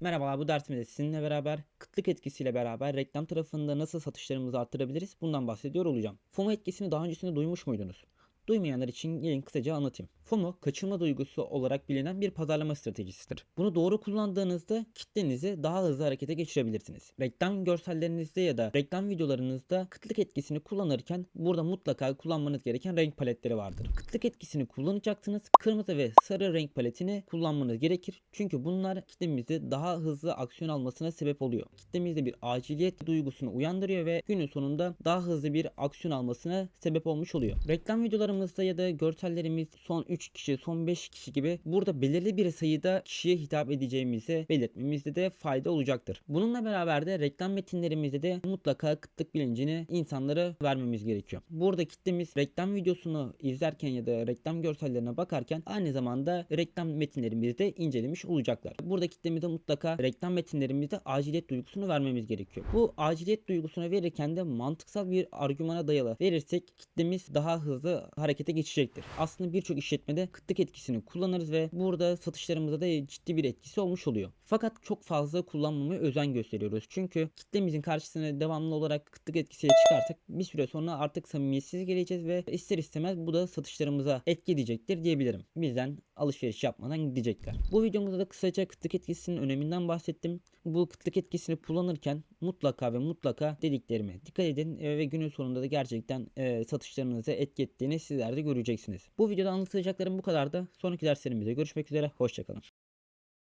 Merhabalar bu dersimizde sizinle beraber kıtlık etkisiyle beraber reklam tarafında nasıl satışlarımızı arttırabiliriz bundan bahsediyor olacağım. FOMO etkisini daha öncesinde duymuş muydunuz? Duymayanlar için gelin kısaca anlatayım. FOMO kaçırma duygusu olarak bilinen bir pazarlama stratejisidir. Bunu doğru kullandığınızda kitlenizi daha hızlı harekete geçirebilirsiniz. Reklam görsellerinizde ya da reklam videolarınızda kıtlık etkisini kullanırken burada mutlaka kullanmanız gereken renk paletleri vardır. Kıtlık etkisini kullanacaksınız. Kırmızı ve sarı renk paletini kullanmanız gerekir. Çünkü bunlar kitlemizde daha hızlı aksiyon almasına sebep oluyor. Kitlemizde bir aciliyet duygusunu uyandırıyor ve günün sonunda daha hızlı bir aksiyon almasına sebep olmuş oluyor. Reklam videolarımızda ya da görsellerimiz son 3 kişi, son 5 kişi gibi burada belirli bir sayıda kişiye hitap edeceğimizi belirtmemizde de fayda olacaktır. Bununla beraber de reklam metinlerimizde de mutlaka kıtlık bilincini insanlara vermemiz gerekiyor. Burada kitlemiz reklam videosunu izlerken ya da reklam görsellerine bakarken aynı zamanda reklam metinlerimizi de incelemiş olacaklar. Burada kitlemize mutlaka reklam metinlerimizde aciliyet duygusunu vermemiz gerekiyor. Bu aciliyet duygusunu verirken de mantıksal bir argümana dayalı verirsek kitlemiz daha hızlı harekete geçecektir. Aslında birçok işletmede kıtlık etkisini kullanırız ve burada satışlarımıza da ciddi bir etkisi olmuş oluyor. Fakat çok fazla kullanmamaya özen gösteriyoruz. Çünkü kitlemizin karşısına devamlı olarak kıtlık etkisiyle çıkarsak bir süre sonra artık samimiyetsiz geleceğiz ve ister istemez bu da satışlarımıza etki edecektir diyebilirim. Bizden alışveriş yapmadan gidecekler. Bu videomuzda da kısaca kıtlık etkisinin öneminden bahsettim. Bu kıtlık etkisini kullanırken mutlaka ve mutlaka dediklerime dikkat edin e, ve günün sonunda da gerçekten e, satışlarınıza etki ettiğini sizler de göreceksiniz. Bu videoda anlatacaklarım bu kadar da. Sonraki derslerimizde görüşmek üzere. Hoşçakalın.